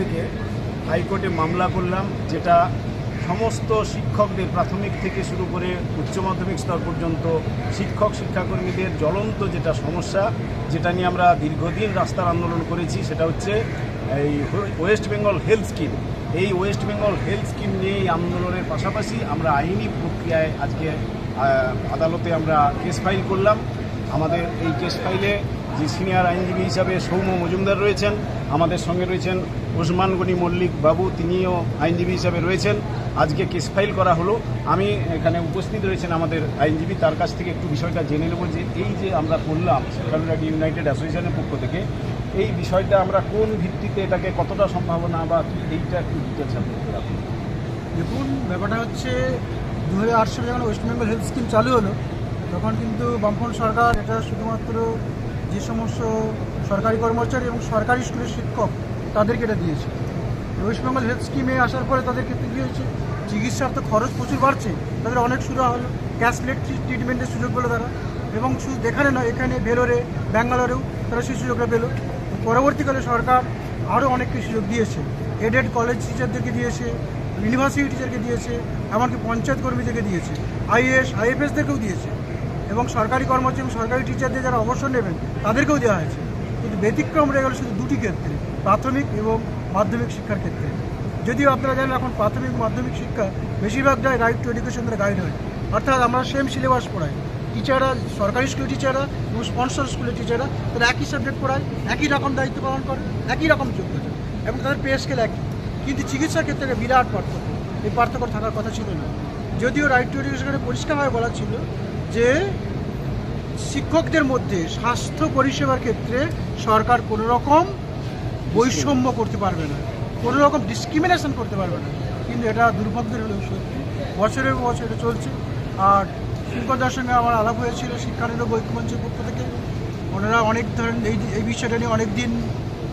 থেকে হাইকোর্টে মামলা করলাম, যেটা সমস্ত শিক্ষকদের প্রাথমিক থেকে শুরু করে উচ্চ মাধ্যমিক স্তর পর্যন্ত শিক্ষক, শিক্ষাকর্মীদের জ্বলন্ত যেটা সমস্যা, যেটা নিয়ে আমরা দীর্ঘদিন রাস্তার আন্দোলন করেছি, সেটা হচ্ছে এই ওয়েস্ট বেঙ্গল হেলথ স্কিম এই ওয়েস্ট বেঙ্গল হেলথ স্কিম নিয়ে এই আন্দোলনের পাশাপাশি আমরা আইনি প্রক্রিয়ায় আজকে আদালতে আমরা কেস ফাইল করলাম। আমাদের এই কেস ফাইলে যে সিনিয়র আইনজীবী হিসাবে সৌম্য মজুমদার রয়েছেন, আমাদের সঙ্গে রয়েছেন ওসমান গনি মল্লিক বাবু, তিনিও আইনজীবী হিসাবে রয়েছেন আজকে কেস ফাইল করা হলো আমি এখানে উপস্থিত রয়েছেন আমাদের আইনজীবী, তার কাছ থেকে একটু বিষয়টা জেনে নেব যে এই যে আমরা করলাম শিক্ষানুরাগী ইউনাইটেড অ্যাসোসিয়েশনের পক্ষ থেকে, এই বিষয়টা আমরা কোন ভিত্তিতে এটাকে কতটা সম্ভাবনা বা এইটা একটু ডিটেলস আপনি। দেখুন, ব্যাপারটা হচ্ছে দু হাজার আট সালে যখন ওয়েস্ট বেঙ্গল হেলথ স্কিম চালু হলো, তখন কিন্তু বামফ্রন্ট সরকার এটা শুধুমাত্র যে সমস্ত সরকারি কর্মচারী এবং সরকারি স্কুলের শিক্ষক তাদেরকে এটা দিয়েছে। ওয়েস্ট বেঙ্গল হেলথ স্কিমে আসার পরে তাদের ক্ষেত্রে কী হয়েছে চিকিৎসার তো খরচ প্রচুর বাড়ছে। তাদের অনেক সুবিধা হলো। ক্যাশলেট ট্রিটমেন্টের সুযোগ পেল তারা। এবং শুধু এখানে নয়, এখানে ভেলোরে, ব্যাঙ্গালোরেও তারা সেই সুযোগটা পেল। পরবর্তীকালে সরকার আরও অনেককে সুযোগ দিয়েছে। এডেড কলেজ টিচারদেরকে দিয়েছে, ইউনিভার্সিটি টিচারকে দিয়েছে, এমনকি পঞ্চায়েত কর্মীদেরকে দিয়েছে। আইএস আইএফএসদেরকেও দিয়েছে। এবং সরকারি কর্মচারী সরকারি টিচারদের যারা অবসর নেবেন, তাদেরকেও দেওয়া হয়েছে। কিন্তু ব্যতিক্রম রয়ে গেল শুধু দুটি ক্ষেত্রে, প্রাথমিক এবং মাধ্যমিক শিক্ষার ক্ষেত্রে। যদিও আপনারা জানেন এখন প্রাথমিক মাধ্যমিক শিক্ষা বেশিরভাগ যায় রাইট টু এডুকেশন দ্বারা গাইড হয়। অর্থাৎ আমরা সেম সিলেবাস পড়াই। টিচাররা সরকারি স্কুলের টিচাররা এবং স্পন্সর স্কুলের টিচাররা তারা একই সাবজেক্ট পড়ায়, একই রকম দায়িত্ব পালন করে, একই রকম যোগ্যতা, এবং তাদের পে স্কেল একই। কিন্তু চিকিৎসার ক্ষেত্রে বিরাট পার্থক্য। এই পার্থক্য থাকার কথা ছিল না। যদিও রাইট টু এডুকেশনে পরিষ্কারভাবে বলা ছিল যে শিক্ষকদের মধ্যে স্বাস্থ্য পরিষেবার ক্ষেত্রে সরকার কোনো রকম বৈষম্য করতে পারবে না কোনো রকম ডিসক্রিমিনেশন করতে পারবে না। কিন্তু এটা দুর্ভাগ্যের হলেও সত্যি। বছরের বছর এটা চলছে। আর শিক্ষকদের সঙ্গে আমার আলাপ হয়েছিল শিক্ষানুরোগ ঐক্যমঞ্চের পক্ষ থেকে। ওনারা অনেক ধরনের এই এই বিষয়টা নিয়ে অনেক দিন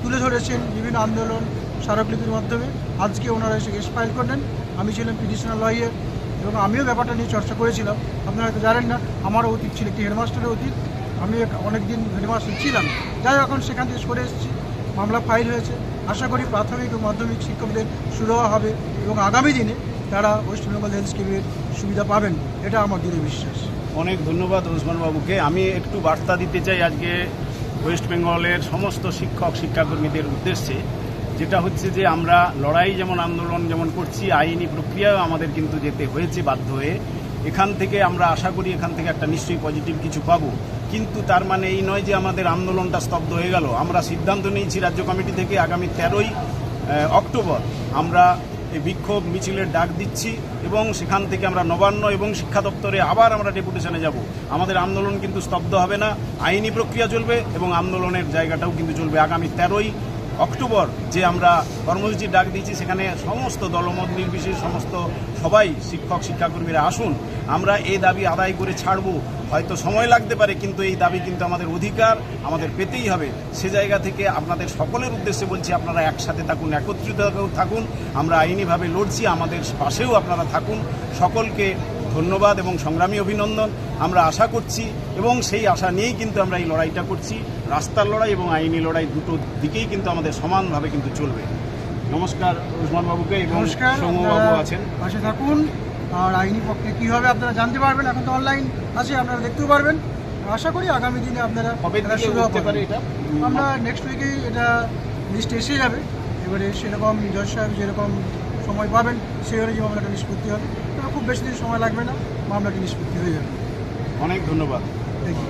তুলে ধরেছেন বিভিন্ন আন্দোলন, স্মারকলিপির মাধ্যমে। আজকে ওনারা এসে কেস ফাইল করলেন। আমি ছিলাম পিটিশনাল লয়ার এবং আমিও ব্যাপারটা নিয়ে চর্চা করেছিলাম। আপনারা হয়তো জানেন না, আমারও অতীত ছিল একটি হেডমাস্টারের অতীত। আমি অনেক দিন হেডমাস্টার ছিলাম। যাই এখন সেখান থেকে সরে এসেছি। মামলা ফাইল হয়েছে। আশা করি প্রাথমিক ও মাধ্যমিক শিক্ষকদের সুরাহা হবে এবং আগামী দিনে তারা ওয়েস্ট বেঙ্গল হেলথ স্কিমের সুবিধা পাবেন। এটা আমার দৃঢ় বিশ্বাস। অনেক ধন্যবাদ ওসমান বাবুকে আমি একটু বার্তা দিতে চাই আজকে ওয়েস্ট বেঙ্গলের সমস্ত শিক্ষক, শিক্ষাকর্মীদের উদ্দেশ্যে। যেটা হচ্ছে যে আমরা লড়াই যেমন আন্দোলন যেমন করছি, আইনি প্রক্রিয়াও আমাদের কিন্তু যেতে হয়েছে বাধ্য হয়ে। এখান থেকে আমরা আশা করি এখান থেকে একটা নিশ্চয়ই পজিটিভ কিছু পাবো। কিন্তু তার মানে এই নয় যে আমাদের আন্দোলনটা স্তব্ধ হয়ে গেল। আমরা সিদ্ধান্ত নিয়েছি রাজ্য কমিটি থেকে আগামী তেরোই অক্টোবর আমরা এই বিক্ষোভ মিছিলের ডাক দিচ্ছি এবং সেখান থেকে আমরা নবান্ন এবং শিক্ষা দপ্তরে আবার আমরা ডেপুটেশনে যাব। আমাদের আন্দোলন কিন্তু স্তব্ধ হবে না, আইনি প্রক্রিয়া চলবে এবং আন্দোলনের জায়গাটাও কিন্তু চলবে আগামী তেরোই অক্টোবর যে আমরা কর্মসূচির ডাক দিয়েছি, সেখানে সমস্ত দলমত নির্বিশেষে সমস্ত সবাই শিক্ষক, শিক্ষাকর্মীরা আসুন। আমরা এই দাবি আদায় করে ছাড়বো। হয়তো সময় লাগতে পারে, কিন্তু এই দাবি কিন্তু আমাদের অধিকার, আমাদের পেতেই হবে। সে জায়গা থেকে আপনাদের সকলের উদ্দেশ্যে বলছি, আপনারা একসাথে থাকুন, একত্রিত থাকুন। আমরা আইনিভাবে লড়ছি, আমাদের পাশেও আপনারা থাকুন। সকলকে ধন্যবাদ এবং সংগ্রামী অভিনন্দন। আমরা আশা করছি এবং সেই আশা নিয়েই কিন্তু আমরা এই লড়াইটা করছি। রাস্তার লড়াই এবং আইনি লড়াই দুটো দিকেই কিন্তু আমাদের সমানভাবে কিন্তু চলবে। নমস্কার উসমান বাবুকে এবং নমস্কার সৌম্যবাবু আছেন। পাশে থাকুন। আর আইনি পক্ষে কী হবে আপনারা জানতে পারবেন এখন তো অনলাইন আছে আপনারা দেখতেও পারবেন। আশা করি আগামী দিনে আপনারা শুরু হবে। পারে এটা। আমরা নেক্সট উইকেই এটা লিস্ট এসে যাবে। এবারে সেরকম জজ সাহেব যেরকম সময় পাবেন সেই অনুযায়ী মামলাটা নিষ্পত্তি হবে। খুব বেশি দিন সময় লাগবে না মামলাটি নিষ্পত্তি হয়ে যাবে। অনেক ধন্যবাদ। Thank you